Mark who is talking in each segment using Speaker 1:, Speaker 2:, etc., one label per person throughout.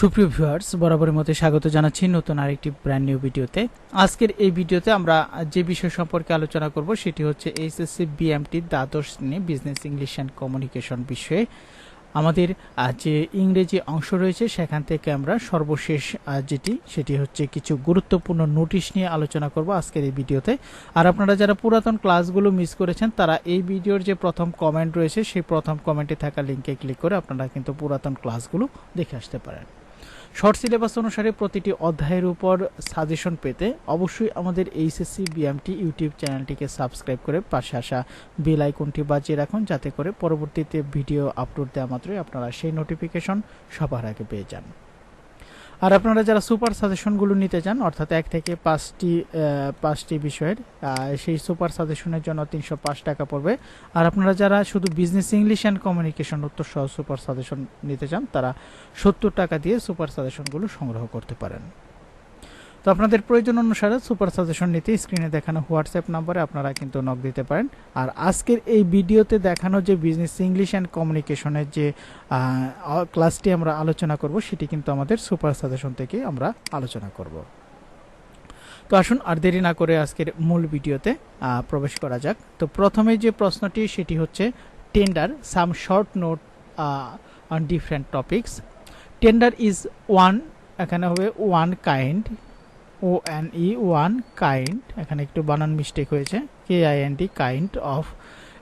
Speaker 1: সুপ্রিয় ভিউয়ার্স বরাবরের মতো স্বাগত জানাচ্ছি নতুন আরেকটি ব্র্যান্ড নিউ ভিডিওতে আজকের এই ভিডিওতে আমরা যে বিষয় সম্পর্কে আলোচনা করব সেটি হচ্ছে এইচএসসি বিএমটি দ্বাদশ শ্রেণী বিজনেস ইংলিশ অ্যান্ড কমিউনিকেশন বিষয়ে আমাদের যে ইংরেজি অংশ রয়েছে সেখান থেকে আমরা সর্বশেষ যেটি সেটি হচ্ছে কিছু গুরুত্বপূর্ণ নোটিশ নিয়ে আলোচনা করব আজকের এই ভিডিওতে আর আপনারা যারা পুরাতন ক্লাসগুলো মিস করেছেন তারা এই ভিডিওর যে প্রথম কমেন্ট রয়েছে সেই প্রথম কমেন্টে থাকা লিঙ্কে ক্লিক করে আপনারা কিন্তু পুরাতন ক্লাসগুলো দেখে আসতে পারেন শর্ট সিলেবাস অনুসারে প্রতিটি অধ্যায়ের উপর সাজেশন পেতে অবশ্যই আমাদের এইচএসসি বিএমটি ইউটিউব চ্যানেলটিকে সাবস্ক্রাইব করে পাশে আসা বেল আইকনটি বাজিয়ে রাখুন যাতে করে পরবর্তীতে ভিডিও আপলোড দেওয়া মাত্রই আপনারা সেই নোটিফিকেশন সবার আগে পেয়ে যান আর আপনারা যারা সুপার সাজেশনগুলো নিতে চান অর্থাৎ এক থেকে পাঁচটি পাঁচটি বিষয়ের সেই সুপার সাজেশনের জন্য তিনশো পাঁচ টাকা পড়বে আর আপনারা যারা শুধু বিজনেস ইংলিশ অ্যান্ড কমিউনিকেশন উত্তর সহ সুপার সাজেশন নিতে চান তারা সত্তর টাকা দিয়ে সুপার সাজেশনগুলো সংগ্রহ করতে পারেন তো আপনাদের প্রয়োজন অনুসারে সুপার সাজেশন নিতে স্ক্রিনে দেখানো হোয়াটসঅ্যাপ নম্বরে আপনারা কিন্তু নক দিতে পারেন আর আজকের এই ভিডিওতে দেখানো যে বিজনেস ইংলিশ অ্যান্ড কমিউনিকেশনের যে ক্লাসটি আমরা আলোচনা করব সেটি কিন্তু আমাদের সুপার সাজেশন থেকে আমরা আলোচনা করব তো আসুন আর দেরি না করে আজকের মূল ভিডিওতে প্রবেশ করা যাক তো প্রথমে যে প্রশ্নটি সেটি হচ্ছে tender some short note on different topics tender is one এখানে হবে ওয়ান কাইন্ড ও অ্যান ই ওয়ান কাইন্ড এখানে একটু বানান মিস্টেক হয়েছে K I N D kind of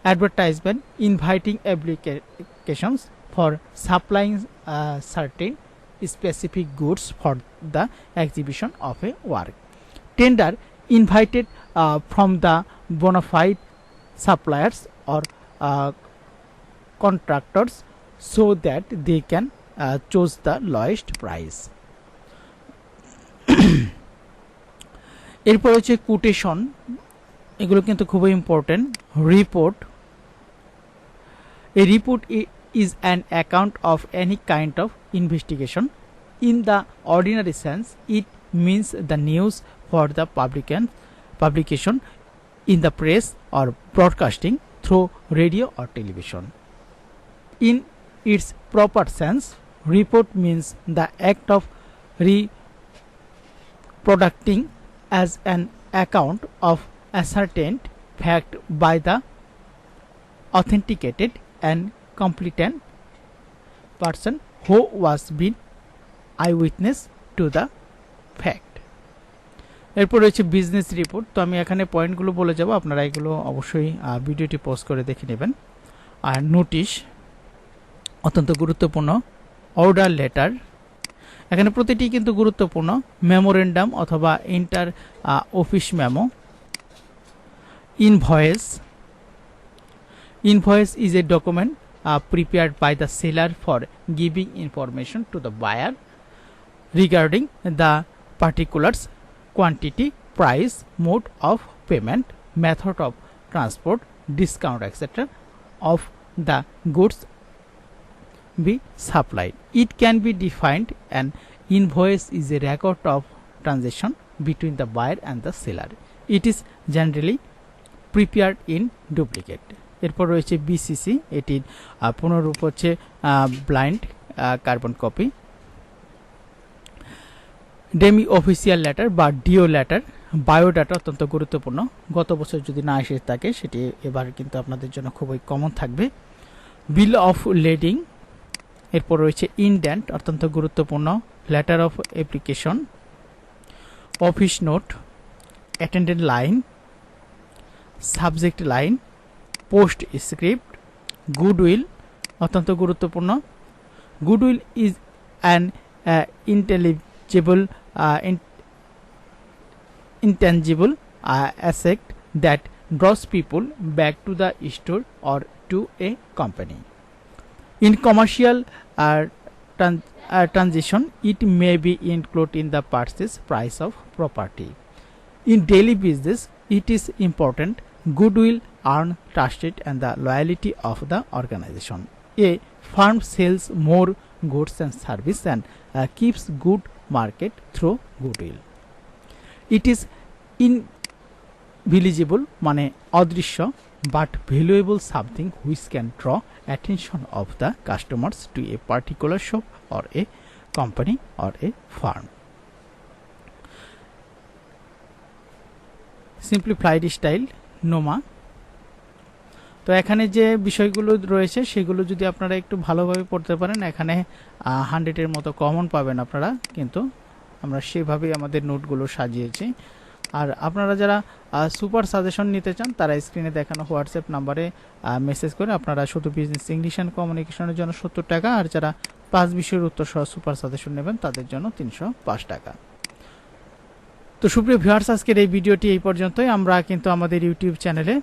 Speaker 1: advertisement inviting applications for supplying certain specific goods for the exhibition of a work tender invited from the bona fide suppliers or contractors so that they can choose the lowest price এরপর হচ্ছে quotation এগুলো কিন্তু খুবই important report a report is an account of any kind of investigation in the ordinary sense it means the news for the publican publication in the press or broadcasting through radio or television in its proper sense means the act of reproducing as an account of ascertained fact by the authenticated and competent person who was been eyewitness to the fact এরপর রয়েছে business report তো আমি এখানে পয়েন্টগুলো বলে যাব আপনারা এগুলো অবশ্যই ভিডিওটি পজ করে দেখে নেবেন আর নোটিশ অত্যন্ত গুরুত্বপূর্ণ অর্ডার লেটার এখানে প্রতিটি কিন্তু গুরুত্বপূর্ণ মেমোরেন্ডাম অথবা inter office memo invoice invoice is a document prepared by the seller for giving information to the buyer regarding the particulars quantity price mode of payment method of transport discount etcetera of the goods be supplied. It can be defined an invoice is a record of transaction between the buyer and the seller. It is generally prepared in duplicate. এরপর রয়েছে BCC এটির পুনরূপ হচ্ছে blind carbon copy demi official letter বা DO letter biodata অত্যন্ত গুরুত্বপূর্ণ গত বছর যদি না এসে থাকে সেটি এবার কিন্তু আপনাদের জন্য খুবই কমন থাকবে বিল অফ লেডিং এরপর রয়েছে ইনডেন্ট অত্যন্ত গুরুত্বপূর্ণ letter of application office note attendant line subject line postscript goodwill অত্যন্ত গুরুত্বপূর্ণ goodwill is an intelligible intangible aspect that draws people back to the store or to a company In commercial transaction, it may be included in the purchase price of property. In daily business, it is important goodwill earn trusted and the loyalty of the organization. A firm sells more goods and services and uh, keeps good market through goodwill. It is invisible, mane odrishyo but valuable something which can draw attention of the customers to a particular shop or a company or a firm. Simplified style নোমা তো এখানে যে বিষয়গুলো রয়েছে সেগুলো যদি আপনারা একটু ভালোভাবে পড়তে পারেন এখানে হান্ড্রেডের মতো কমন পাবেন আপনারা কিন্তু আমরা সেভাবেই আমাদের নোটগুলো সাজিয়েছি আর আপনারা যারা সুপার সাজেশন নিতে চান তারা স্ক্রিনে দেখানো হোয়াটসঅ্যাপ নাম্বারে মেসেজ করে আপনারা শুধু বিজনেস ইংলিশ অ্যান্ড কমিউনিকেশনের জন্য সত্তর টাকা আর যারা পাঁচ বিষয়ের উত্তর সহ সুপার সাজেশন নেবেন তাদের জন্য তিনশো পাঁচ টাকা তো সুপ্রিয় ভিউয়ার্স আজকের এই ভিডিওটি এই পর্যন্তই আমরা কিন্তু আমাদের ইউটিউব চ্যানেলে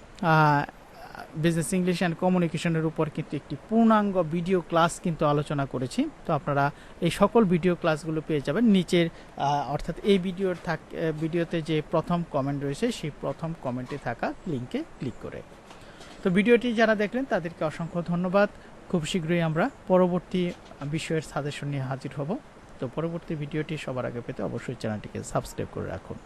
Speaker 1: বিজনেস ইংলিশ অ্যান্ড কমিউনিকেশনের উপর কিন্তু একটি পূর্ণাঙ্গ ভিডিও ক্লাস কিন্তু আলোচনা করেছি তো আপনারা এই সকল ভিডিও ক্লাসগুলো পেয়ে যাবেন নিচের অর্থাৎ এই ভিডিওর থাক ভিডিওতে যে প্রথম কমেন্ট রয়েছে সেই প্রথম কমেন্টে থাকা লিঙ্কে ক্লিক করে তো ভিডিওটি যারা দেখলেন তাদেরকে অসংখ্য ধন্যবাদ খুব শীঘ্রই আমরা পরবর্তী বিষয়ের সাজেশন নিয়ে হাজির হব তো পরবর্তী ভিডিওটি সবার আগে পেতে অবশ্যই চ্যানেলটিকে সাবস্ক্রাইব করে রাখুন